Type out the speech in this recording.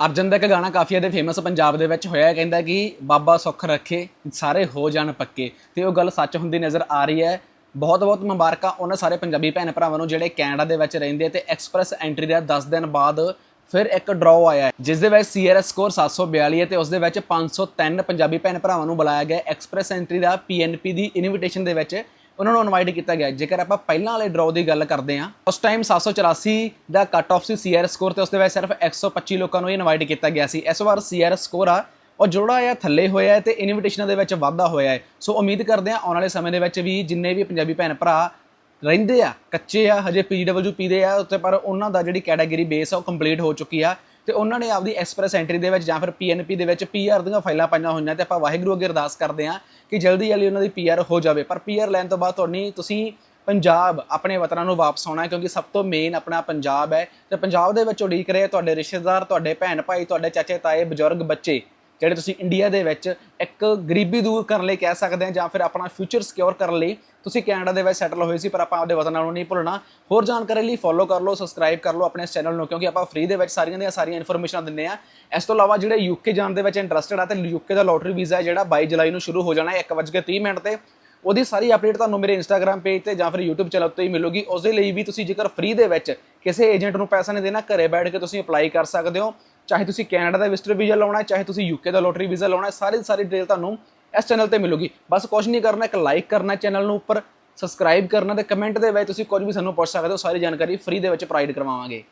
ਅਰਜਨ ਦਾ ਇੱਕ ਗਾਣਾ ਕਾਫੀ ਜ਼ਿਆਦਾ ਫੇਮਸ ਪੰਜਾਬ ਦੇ ਵਿੱਚ ਹੋਇਆ ਕਹਿੰਦਾ ਕਿ ਬਾਬਾ ਸੁੱਖ ਰੱਖੇ, ਸਾਰੇ ਹੋ ਜਾਣ ਪੱਕੇ। ਤੇ ਉਹ ਗੱਲ ਸੱਚ ਹੁੰਦੀ ਨਜ਼ਰ ਆ ਰਹੀ ਹੈ। ਬਹੁਤ ਬਹੁਤ ਮੁਬਾਰਕਾਂ ਉਹਨਾਂ ਸਾਰੇ ਪੰਜਾਬੀ ਭੈਣ ਭਰਾਵਾਂ ਨੂੰ ਜਿਹੜੇ ਕੈਨੇਡਾ ਦੇ ਵਿੱਚ ਰਹਿੰਦੇ ਆ ਤੇ ਐਕਸਪ੍ਰੈਸ ਐਂਟਰੀ ਦਾ 10 ਦਿਨ ਬਾਅਦ ਫਿਰ ਇੱਕ ਡਰਾਅ ਆਇਆ ਜਿਸ ਦੇ ਵਿੱਚ ਸੀਆਰਐਸ ਸਕੋਰ 742 ਹੈ ਤੇ ਉਸ ਦੇ ਵਿੱਚ 503 ਪੰਜਾਬੀ ਭੈਣ ਭਰਾਵਾਂ ਨੂੰ ਬੁਲਾਇਆ ਗਿਆ ਐਕਸਪ੍ਰੈਸ ਐਂਟਰੀ ਦਾ ਪੀਐਨਪੀ ਦੀ ਇਨਵੀਟੇਸ਼ਨ ਦੇ ਵਿੱਚ ਉਹਨਾਂ ਨੂੰ ਇਨਵਾਈਟ ਕੀਤਾ ਗਿਆ। ਜੇਕਰ ਆਪਾਂ ਪਹਿਲਾਂ ਵਾਲੇ ਡਰਾਅ ਦੀ ਗੱਲ ਕਰਦੇ ਹਾਂ, ਉਸ ਟਾਈਮ 784 ਦਾ ਕੱਟ ਆਫ ਸੀ ਸੀਆਰਐਸ ਸਕੋਰ ਤੇ ਉਸ ਦੇ ਵਿੱਚ ਸਿਰਫ 125 ਲੋਕਾਂ ਨੂੰ ਇਨਵਾਈਟ ਕੀਤਾ ਗਿਆ ਸੀ। ਇਸ ਵਾਰ ਸੀਆਰਐਸ ਸਕੋਰ ਆ, ਉਹ ਜੋੜਾ ਆ, ਥੱਲੇ ਹੋਇਆ ਹੈ ਤੇ ਇਨਵੀਟੇਸ਼ਨਾਂ ਦੇ ਵਿੱਚ ਵਾਧਾ ਹੋਇਆ ਹੈ। ਸੋ ਉਮੀਦ ਕਰਦੇ ਹਾਂ ਆਉਣ ਵਾਲੇ ਸਮੇਂ ਦੇ ਵਿੱਚ ਵੀ ਜਿੰਨੇ ਵੀ ਪੰਜਾਬੀ ਭੈਣ ਭਰਾ ਰਹਿੰਦੇ ਆ, ਕੱਚੇ ਆ, ਹਜੇ ਪੀਡਬਲਯੂ ਦੇ ਆ, ਉੱਤੇ ਪਰ ਉਹਨਾਂ ਦਾ ਜਿਹੜੀ ਕੈਟਾਗਰੀ ਬੇਸ ਆ, ਉਹ ਕੰਪਲੀਟ ਹੋ ਚੁੱਕੀ ਆ। ਤੇ ਉਹਨਾਂ ਨੇ ਆਪਦੀ ਐਕਸਪ੍ਰੈਸ ਐਂਟਰੀ ਦੇ ਵਿੱਚ ਜਾਂ ਫਿਰ ਪੀਐਨਪੀ ਦੇ ਵਿੱਚ ਪੀਆਰ ਦੀਆਂ ਫਾਈਲਾਂ ਪਾਈਆਂ ਹੋਈਆਂ ਤੇ ਆਪਾਂ ਵਾਹਿਗੁਰੂ ਅੱਗੇ ਅਰਦਾਸ ਕਰਦੇ ਆ ਕਿ ਜਲਦੀ ਜਲਦੀ ਉਹਨਾਂ ਦੀ ਪੀਆਰ ਹੋ ਜਾਵੇ। ਪਰ ਪੀਆਰ ਲੈਣ ਤੋਂ ਬਾਅਦ ਤੁਹਾਡੀ, ਤੁਸੀਂ ਪੰਜਾਬ ਆਪਣੇ ਵਤਨਾਂ ਨੂੰ ਵਾਪਸ ਆਉਣਾ ਕਿਉਂਕਿ ਸਭ ਤੋਂ ਮੇਨ ਆਪਣਾ ਪੰਜਾਬ ਹੈ ਤੇ ਪੰਜਾਬ ਦੇ ਵਿੱਚ ਉਡੀਕ ਰਹੇ ਤੁਹਾਡੇ ਰਿਸ਼ਤੇਦਾਰ, ਤੁਹਾਡੇ ਭੈਣ ਭਾਈ ਤੁਹਾਡੇ ਚਾਚੇ ਤਾਏ ਬਜ਼ੁਰਗ, ਬੱਚੇ। ਜਿਹੜੇ ਤੁਸੀਂ ਇੰਡੀਆ ਦੇ ਵਿੱਚ ਇੱਕ ਗਰੀਬੀ ਦੂਰ ਕਰਨ ਲਈ ਕਹਿ ਸਕਦੇ ਆ ਜਾਂ ਫਿਰ ਆਪਣਾ ਫਿਊਚਰ ਸਿਕਿਉਰ ਕਰਨ ਲਈ ਤੁਸੀਂ ਕੈਨੇਡਾ ਦੇ ਵਿੱਚ ਸੈਟਲ ਹੋਏ ਸੀ, ਪਰ ਆਪਾਂ ਆਪਦੇ ਵਤਨ ਨੂੰ ਨਹੀਂ ਭੁੱਲਣਾ। ਹੋਰ ਜਾਣਕਾਰੀ ਲਈ ਫੋਲੋ ਕਰ ਲਓ ਸਬਸਕ੍ਰਾਈਬ ਕਰ ਲਓ ਆਪਣੇ ਚੈਨਲ ਨੂੰ, ਕਿਉਂਕਿ ਆਪਾਂ ਫ੍ਰੀ ਦੇ ਵਿੱਚ ਸਾਰੀਆਂ ਦੀਆਂ ਸਾਰੀਆਂ ਇਨਫੋਰਮੇਸ਼ਨ ਦਿੰਦੇ ਆ। ਇਸ ਤੋਂ ਇਲਾਵਾ ਜਿਹੜੇ ਯੂਕੇ ਜਾਣ ਦੇ ਵਿੱਚ ਇੰਟਰਸਟਿਡ ਆ, ਤੇ ਯੂਕੇ ਦਾ ਲੋਟਰੀ ਵੀਜ਼ਾ ਹੈ ਜਿਹੜਾ 22 ਜੁਲਾਈ ਨੂੰ ਸ਼ੁਰੂ ਹੋ ਜਾਣਾ ਹੈ 1:30 ਮਿੰਟ ਤੇ। ਉਹਦੀ ਸਾਰੀ ਅਪਡੇਟ ਤੁਹਾਨੂੰ ਮੇਰੇ ਇੰਸਟਾਗ੍ਰam ਪੇਜ ਤੇ ਜਾਂ ਫਿਰ YouTube ਚੈਨਲ 'ਤੇ ਹੀ ਮਿਲੂਗੀ। ਉਸ ਦੇ ਲਈ ਵੀ ਤੁਸੀਂ ਜੇਕਰ ਫ੍ਰੀ ਦੇ ਵਿੱਚ ਕਿਸੇ ਏਜੰਟ ਨੂੰ ਪੈਸਾ ਨਹੀਂ ਦੇਣਾ, ਘਰੇ ਬੈਠ ਕੇ ਤੁਸੀਂ ਅਪਲਾਈ ਕਰ ਸਕਦੇ ਹੋ। ਚਾਹੇ ਤੁਸੀਂ ਕੈਨੇਡਾ ਦਾ ਵਿਜ਼ਟਰ ਵੀਜ਼ਾ ਲਾਉਣਾ ਹੈ, ਚਾਹੇ ਤੁਸੀਂ ਯੂਕੇ ਦਾ ਲੋਟਰੀ ਵੀਜ਼ਾ ਲਾਉਣਾ ਹੈ, ਸਾਰੀ ਦੀ ਸਾਰੀ ਡਿਟੇਲ ਤੁਹਾਨੂੰ ਇਸ ਚੈਨਲ ਤੇ ਮਿਲੂਗੀ। ਬਸ ਕੁਝ ਨਹੀਂ ਕਰਨਾ, ਇੱਕ ਲਾਈਕ ਕਰਨਾ ਚੈਨਲ ਨੂੰ ਉੱਪਰ ਸਬਸਕ੍ਰਾਈਬ ਕਰਨਾ ਤੇ ਕਮੈਂਟ ਦੇ ਵਿੱਚ ਤੁਸੀਂ ਕੁਝ ਵੀ ਸਾਨੂੰ ਪੁੱਛ ਸਕਦੇ ਹੋ, ਸਾਰੀ ਜਾਣਕਾਰੀ ਫ੍ਰੀ ਦੇ ਵਿੱਚ ਪ੍ਰੋਵਾਈਡ ਕਰਵਾਵਾਂਗੇ।